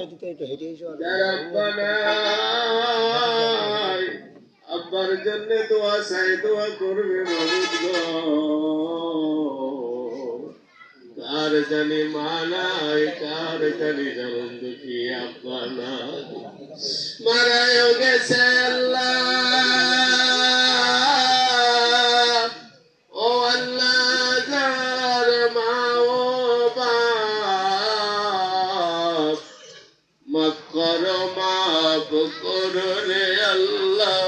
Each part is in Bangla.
পরিচয় দিতে একটু হেঁটে এসো আর যার আব্বা নাই, আব্বার জন্য দোয়া চাই দোয়া করবে মাবুদ গো। কার জানি মা নাই কার জানি যেমন দুঃখী আব্বা নাই মারায়ও গেছে আল্লাহ মাফ করো আল্লাহ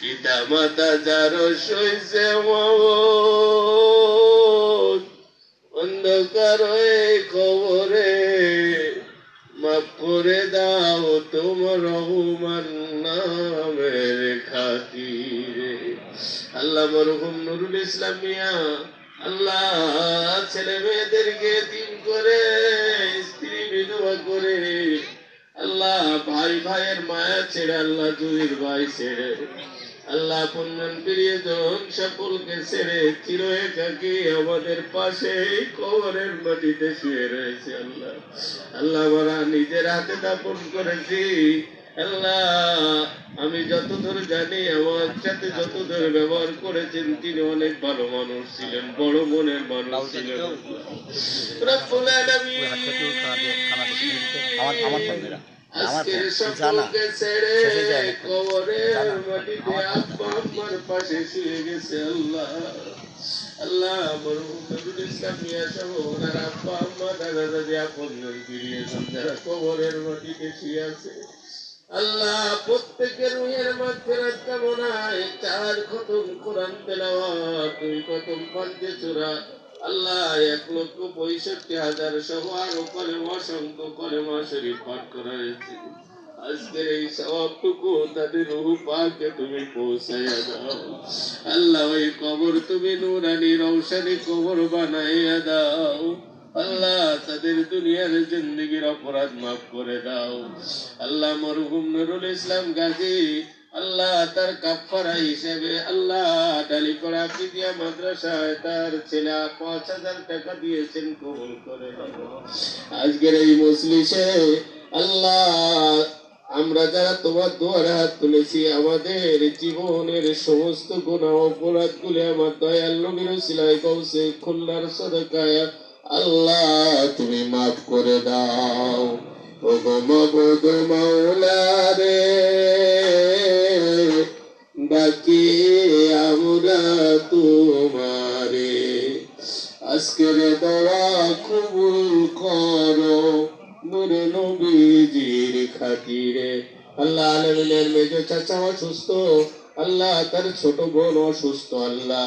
পিতা মাতা যার সইছে অন্ধকার খবরে মাফ করে দাও তোমার রহমান নামের খাতিরে। আল্লাহ মরহুম নুরুল ইসলাম মিয়া আল্লাহ ছেলে মেয়েদেরকে করে, স্ত্রী বিধবা করে। আল্লাহ ভাই ভাইয়ের মায়া ছেড়ে, আল্লাহ জুইর ভাই ছেড়ে। আল্লাহ পুণ্যন প্রিয়জন সকলকে ছেড়ে চির একাকি আমাদের পাশে কবরের মাটিতে শুয়ে রয়েছে আল্লাহ। আল্লাহ আমরা নিজের হাতে দাপন করেছি। আল্লাহ আমি যতদূর জানি আমার সাথে যতদূর ব্যবহার করেছেন তিনি অনেক ভালো মানুষ ছিলেন বড় মনের মানুষ ছিলেন। রব্বুল আমার আমার ক্যামেরা আজকের সকলকে ছেড়ে শেষে যায় না। কবরের মাটিতে আব্বা আম্মার পাশে শুয়ে গেছে আল্লাহ। ইসলাম ওনার আব্বা আম্মা দাদা যারা কবরের মাটিতে শুয়ে আছে আল্লাহ প্রত্যেকের রুহের মাঝখানে কামনায় চার খতম কোরআন তেলাওয়াত, দুই খতম পঞ্চে চূড়া আল্লাহ এক লক্ষ পঁয়ষট্টি হাজার সহ আরও কলেমা, অসংখ্য কলেমা শরীফ পাঠ করা হয়েছে আজকের এই সবটুকু তাদের রুহু পাকে তুমি পৌঁছাইয়া দাও। আল্লাহ ওই কবর তুমি নুরানি রৌশানি কবর বানাইয়া দাও। আল্লাহ তাদের দুনিয়ার জিন্দগির অপরাধ মাফ করে দাও। আল্লাহ মরহুম নুরুল ইসলাম গাজী, আল্লাহ তার কাফারা হিসেবে আল্লাহ পিদিয়া মাদ্রাসায় তার ছেলে পাঁচ হাজার টাকা দিয়েছেন কবুল করে আজকের এই মজলিসে আল্লাহ, আমরা যারা তোমার দুয়ারে হাত তুলেছি, আমাদের জীবনের সমস্ত গুণা অপরাধ গুলি আমার দয়াল নবীর কৌশে খুলনার সদকায় আল্লাহ, তুমি মাফ করে দাও। ও গো মাওলা রে বাকি আমরা তোমারে। আজকের দোয়া কবুল করো, নূরে নবীজির খাতিরে। আল্লাহ আলমিনের মেজ চাচা অসুস্থ, আল্লাহ তার ছোট বোন অসুস্থ, আল্লাহ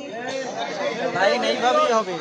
লাইন এইভাবেই হবে।